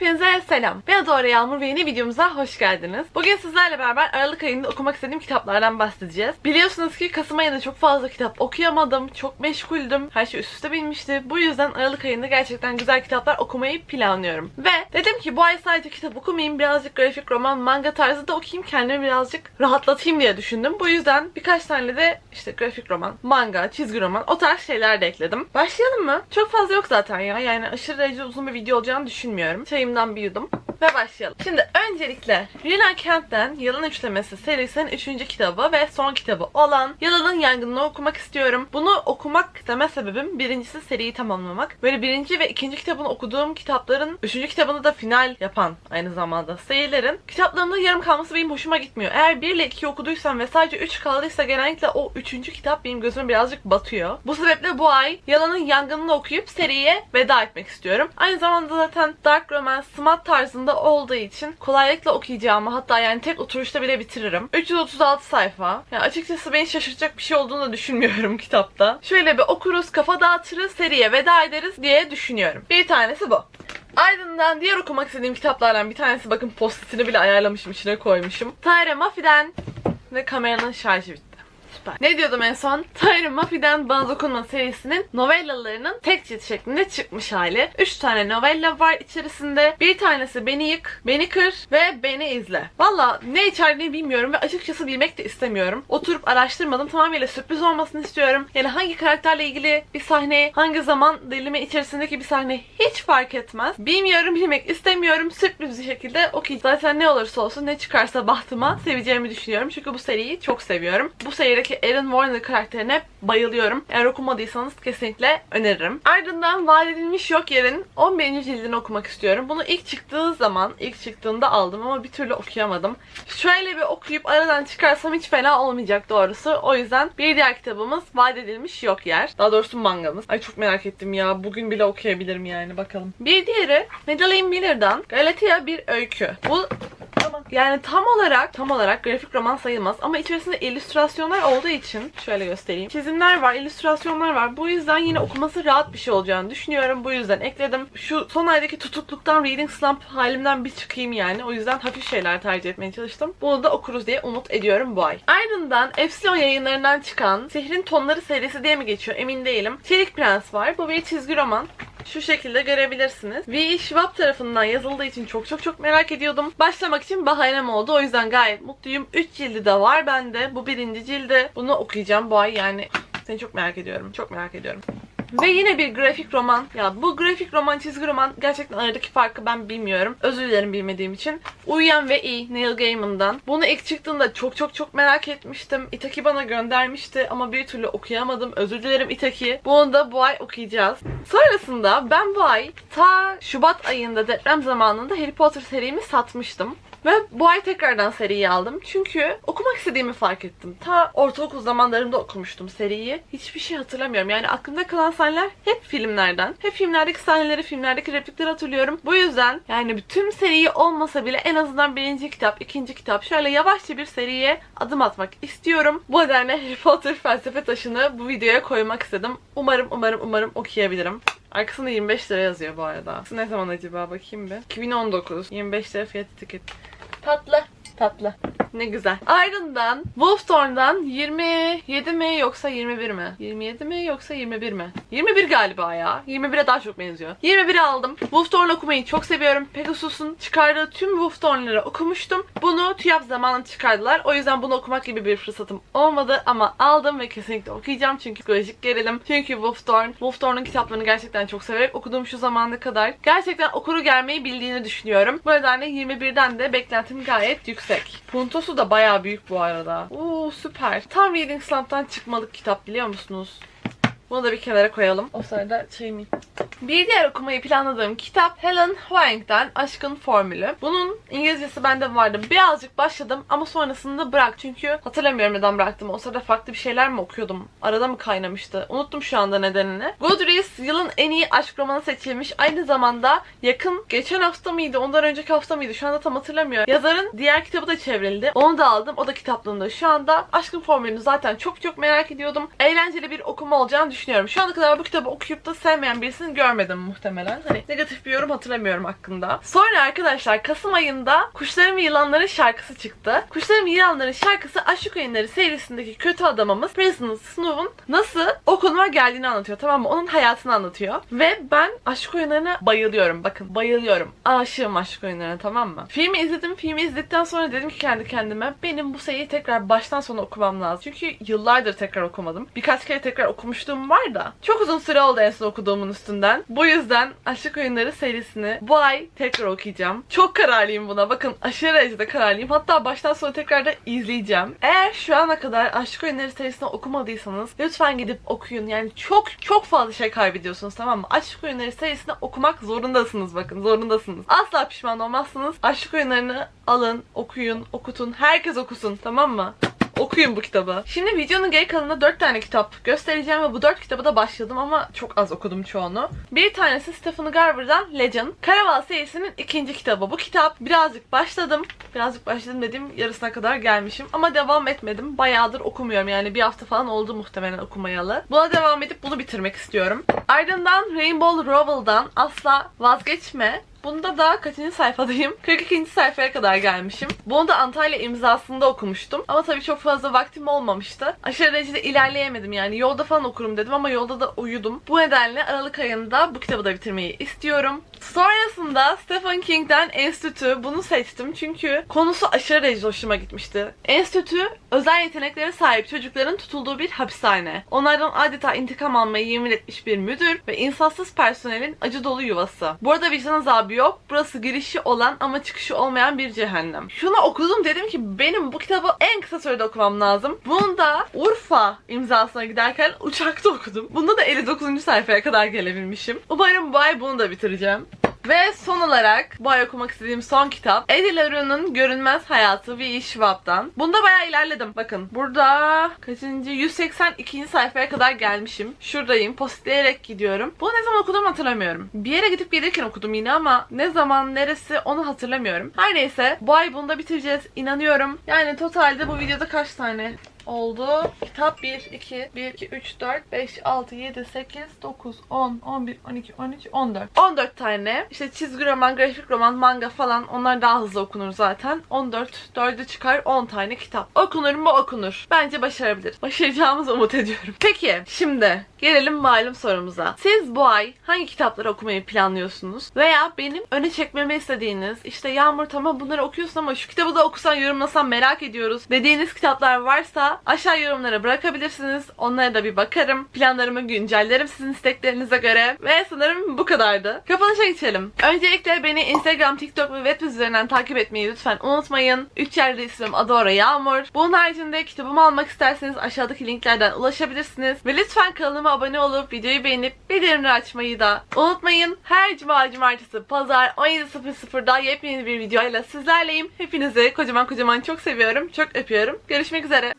Hepinize selam. Ben Doğru Yağmur ve yeni videomuza hoş geldiniz. Bugün sizlerle beraber Aralık ayında okumak istediğim kitaplardan bahsedeceğiz. Biliyorsunuz ki Kasım ayında çok fazla kitap okuyamadım. Çok meşguldüm. Her şey üst üste binmişti. Bu yüzden Aralık ayında gerçekten güzel kitaplar okumayı planlıyorum. Ve dedim ki bu ay sadece kitap okumayayım. Birazcık grafik roman, manga tarzı da okuyayım. Kendimi birazcık rahatlatayım diye düşündüm. Bu yüzden birkaç tane de işte grafik roman, manga, çizgi roman o tarz şeyler de ekledim. Başlayalım mı? Çok fazla yok zaten ya. Yani aşırı derece uzun bir video olacağını düşünmüyorum. Çayımdan bir yudum. Ve başlayalım. Şimdi öncelikle Rina Kent'ten Yılan Üçlemesi serisinin 3. kitabı ve son kitabı olan Yılanın Yangınını okumak istiyorum. Bunu okumak isteme sebebim birincisi seriyi tamamlamak. Böyle birinci ve ikinci kitabını okuduğum kitapların üçüncü kitabını da final yapan aynı zamanda serilerin kitaplarımda yarım kalması benim hoşuma gitmiyor. Eğer 1 ile 2 okuduysam ve sadece 3 kaldıysa genellikle o üçüncü kitap benim gözüme birazcık batıyor. Bu sebeple bu ay Yalanın Yangınını okuyup seriye veda etmek istiyorum. Aynı zamanda zaten Dark Romance, Smut tarzında olduğu için kolaylıkla okuyacağımı hatta yani tek oturuşta bile bitiririm. 336 sayfa. Yani açıkçası beni şaşırtacak bir şey olduğunu da düşünmüyorum kitapta. Şöyle bir okuruz, kafa dağıtırız, seriye veda ederiz diye düşünüyorum. Bir tanesi bu. Ardından diğer okumak istediğim kitaplardan bir tanesi bakın postitini bile ayarlamışım içine koymuşum. Tyre Mafi'den ve kameranın şarjı bitti. Süper. Ne diyordum en son? Tyre Mafi'den Bana Dokunma serisinin novellalarının tek cilt şeklinde çıkmış hali. 3 tane novella var içerisinde. Bir tanesi Beni Yık, Beni Kır ve Beni İzle. Valla ne içerdiğini bilmiyorum ve açıkçası bilmek de istemiyorum. Oturup araştırmadım. Tamamıyla sürpriz olmasını istiyorum. Yani hangi karakterle ilgili bir sahne, hangi zaman dilimi içerisindeki bir sahne hiç fark etmez. Bilmiyorum, bilmek istemiyorum. Sürpriz bir şekilde okuyacağım. Zaten ne olursa olsun ne çıkarsa bahtıma seveceğimi düşünüyorum. Çünkü bu seriyi çok seviyorum. Bu serideki Erin Warner karakterine bayılıyorum. Eğer okumadıysanız kesinlikle öneririm. Ardından Vaat Edilmiş Yok Yer'in 11. cildini okumak istiyorum. Bunu ilk çıktığı zaman, ilk çıktığında aldım ama bir türlü okuyamadım. Şöyle bir okuyup aradan çıkarsam hiç fena olmayacak doğrusu. O yüzden bir diğer kitabımız Vaat Edilmiş Yok Yer. Daha doğrusu mangamız. Ay çok merak ettim ya. Bugün bile okuyabilirim yani bakalım. Bir diğeri Madeleine Miller'dan Galatia bir öykü. Bu yani tam olarak tam olarak grafik roman sayılmaz ama içerisinde illüstrasyonlar olduğu için şöyle göstereyim. Çizimler var, illüstrasyonlar var. Bu yüzden yine okuması rahat bir şey olacağını düşünüyorum. Bu yüzden ekledim. Şu son aydaki tutukluktan reading slump halimden bir çıkayım yani. O yüzden hafif şeyler tercih etmeye çalıştım. Bunu da okuruz diye umut ediyorum bu ay. Ardından Epsilon yayınlarından çıkan Sihrin Tonları serisi diye mi geçiyor emin değilim. Çelik Prens var. Bu bir çizgi roman. Şu şekilde görebilirsiniz. V. Schwab tarafından yazıldığı için çok çok çok merak ediyordum. Başlamak için bahanem oldu. O yüzden gayet mutluyum. 3 cildi de var bende. Bu birinci cildi. Bunu okuyacağım bu ay yani. Seni çok merak ediyorum. Çok merak ediyorum. Ve yine bir grafik roman. Ya bu grafik roman, çizgi roman gerçekten aradaki farkı ben bilmiyorum. Özür dilerim bilmediğim için. Uyuyan ve iyi Neil Gaiman'dan. Bunu ilk çıktığında çok çok çok merak etmiştim. Itaki bana göndermişti ama bir türlü okuyamadım. Özür dilerim Itaki. Bunu da bu ay okuyacağız. Sonrasında ben bu ay ta Şubat ayında deprem zamanında Harry Potter serimi satmıştım. Ve bu ay tekrardan seriyi aldım. Çünkü okumak istediğimi fark ettim. Ta ortaokul zamanlarımda okumuştum seriyi. Hiçbir şey hatırlamıyorum. Yani aklımda kalan sahneler hep filmlerden. Hep filmlerdeki sahneleri, filmlerdeki replikleri hatırlıyorum. Bu yüzden yani bütün seriyi olmasa bile en azından birinci kitap, ikinci kitap şöyle yavaşça bir seriye adım atmak istiyorum. Bu nedenle Harry Potter felsefe taşını bu videoya koymak istedim. Umarım umarım umarım okuyabilirim. Arkasında 25 lira yazıyor bu arada. Ne zaman acaba bakayım bir. 2019. 25 lira fiyat tiket. Tatlı. Tatlı. Ne güzel. Ardından Wolfthorn'dan 27 mi yoksa 21 mi? 27 mi yoksa 21 mi? 21 galiba ya. 21'e daha çok benziyor. 21'i aldım. Wolfthorn okumayı çok seviyorum. Pegasus'un çıkardığı tüm Wolfthorn'ları okumuştum. Bunu TÜYAP zamanında çıkardılar. O yüzden bunu okumak gibi bir fırsatım olmadı ama aldım ve kesinlikle okuyacağım çünkü psikolojik gerilim. Çünkü Wolfthorn, Wolfthorn'un kitaplarını gerçekten çok severek okuduğum şu zamana kadar gerçekten okuru gelmeyi bildiğini düşünüyorum. Bu nedenle 21'den de beklentim gayet yüksek. Puntosu da bayağı büyük bu arada. Oo süper. Tam Reading Slump'tan çıkmalık kitap biliyor musunuz? Bunu da bir kenara koyalım. O sırada çayımı bir diğer okumayı planladığım kitap Helen Hwang'den Aşkın Formülü. Bunun İngilizcesi bende vardı. Birazcık başladım ama sonrasında bırak. Çünkü hatırlamıyorum neden bıraktım. O sırada farklı bir şeyler mi okuyordum? Arada mı kaynamıştı? Unuttum şu anda nedenini. Goodreads yılın en iyi aşk romanı seçilmiş. Aynı zamanda yakın geçen hafta mıydı? Ondan önceki hafta mıydı? Şu anda tam hatırlamıyorum. Yazarın diğer kitabı da çevrildi. Onu da aldım. O da kitaplığında şu anda. Aşkın Formülünü zaten çok çok merak ediyordum. Eğlenceli bir okuma olacağını düşünüyorum. Şu ana kadar bu kitabı okuyup da sevmeyen birisini görmedim muhtemelen. Hani negatif bir yorum hatırlamıyorum hakkında. Sonra arkadaşlar Kasım ayında Kuşların ve Yılanların şarkısı çıktı. Kuşların ve Yılanların şarkısı Aşk Oyunları serisindeki kötü adamımız President Snow'un nasıl o geldiğini anlatıyor tamam mı? Onun hayatını anlatıyor. Ve ben aşk oyunlarına bayılıyorum. Bakın bayılıyorum. Aşığım aşk oyunlarına tamam mı? Filmi izledim. Filmi izledikten sonra dedim ki kendi kendime benim bu seriyi tekrar baştan sona okumam lazım. Çünkü yıllardır tekrar okumadım. Birkaç kere tekrar var da. Çok uzun süre oldu en son okuduğumun üstünden. Bu yüzden Aşık Oyunları serisini bu ay tekrar okuyacağım. Çok kararlıyım buna. Bakın aşırı derecede kararlıyım. Hatta baştan sona tekrar da izleyeceğim. Eğer şu ana kadar Aşık Oyunları serisini okumadıysanız lütfen gidip okuyun. Yani çok çok fazla şey kaybediyorsunuz tamam mı? Aşk Oyunları serisini okumak zorundasınız bakın. Zorundasınız. Asla pişman olmazsınız. Aşk Oyunlarını alın, okuyun, okutun. Herkes okusun tamam mı? Okuyun bu kitabı. Şimdi videonun geri kalanında 4 tane kitap göstereceğim ve bu 4 kitabı da başladım ama çok az okudum çoğunu. Bir tanesi Stephen Garber'dan Legend. Karaval serisinin ikinci kitabı. Bu kitap birazcık başladım. Birazcık başladım dediğim yarısına kadar gelmişim ama devam etmedim. Bayağıdır okumuyorum yani bir hafta falan oldu muhtemelen okumayalı. Buna devam edip bunu bitirmek istiyorum. Ardından Rainbow Rowell'dan Asla Vazgeçme Bunda da kaçıncı sayfadayım? 42. sayfaya kadar gelmişim. Bunu da Antalya imzasında okumuştum. Ama tabii çok fazla vaktim olmamıştı. Aşırı derecede ilerleyemedim yani. Yolda falan okurum dedim ama yolda da uyudum. Bu nedenle Aralık ayında bu kitabı da bitirmeyi istiyorum. Sonrasında Stephen King'den Enstitü bunu seçtim çünkü konusu aşırı derecede hoşuma gitmişti. Enstitü özel yeteneklere sahip çocukların tutulduğu bir hapishane. Onlardan adeta intikam almayı yemin etmiş bir müdür ve insansız personelin acı dolu yuvası. Bu arada vicdan azabı yok. Burası girişi olan ama çıkışı olmayan bir cehennem. Şunu okudum dedim ki benim bu kitabı en kısa sürede okumam lazım. Bunu da Urfa imzasına giderken uçakta okudum. Bunda da 59. sayfaya kadar gelebilmişim. Umarım bu ay bunu da bitireceğim. Ve son olarak bu ay okumak istediğim son kitap Eddie LaRue'nun Görünmez Hayatı V.E. Schwab'dan. Bunda bayağı ilerledim. Bakın burada kaçıncı? 182. sayfaya kadar gelmişim. Şuradayım. Positleyerek gidiyorum. Bunu ne zaman okudum hatırlamıyorum. Bir yere gidip gelirken okudum yine ama ne zaman neresi onu hatırlamıyorum. Her neyse bu ay bunu da bitireceğiz. inanıyorum. Yani totalde bu videoda kaç tane oldu. Kitap 1, 2, 1, 2, 3, 4, 5, 6, 7, 8, 9, 10, 11, 12, 13, 14. 14 tane. İşte çizgi roman, grafik roman, manga falan onlar daha hızlı okunur zaten. 14, 4'ü çıkar 10 tane kitap. Okunur mu okunur. Bence başarabilir. Başaracağımızı umut ediyorum. Peki şimdi gelelim malum sorumuza. Siz bu ay hangi kitapları okumayı planlıyorsunuz? Veya benim öne çekmemi istediğiniz işte Yağmur tamam bunları okuyorsun ama şu kitabı da okusan yorumlasan merak ediyoruz dediğiniz kitaplar varsa aşağı yorumlara bırakabilirsiniz. Onlara da bir bakarım. Planlarımı güncellerim sizin isteklerinize göre. Ve sanırım bu kadardı. Kapanışa geçelim. Öncelikle beni Instagram, TikTok ve Wattpad üzerinden takip etmeyi lütfen unutmayın. 3 yerde ismim Adora Yağmur. Bunun haricinde kitabımı almak isterseniz aşağıdaki linklerden ulaşabilirsiniz. Ve lütfen kanalıma abone olup videoyu beğenip bildirimleri açmayı da unutmayın. Her cuma, cumartesi, pazar 17.00'da yepyeni bir videoyla sizlerleyim. Hepinizi kocaman kocaman çok seviyorum. Çok öpüyorum. Görüşmek üzere.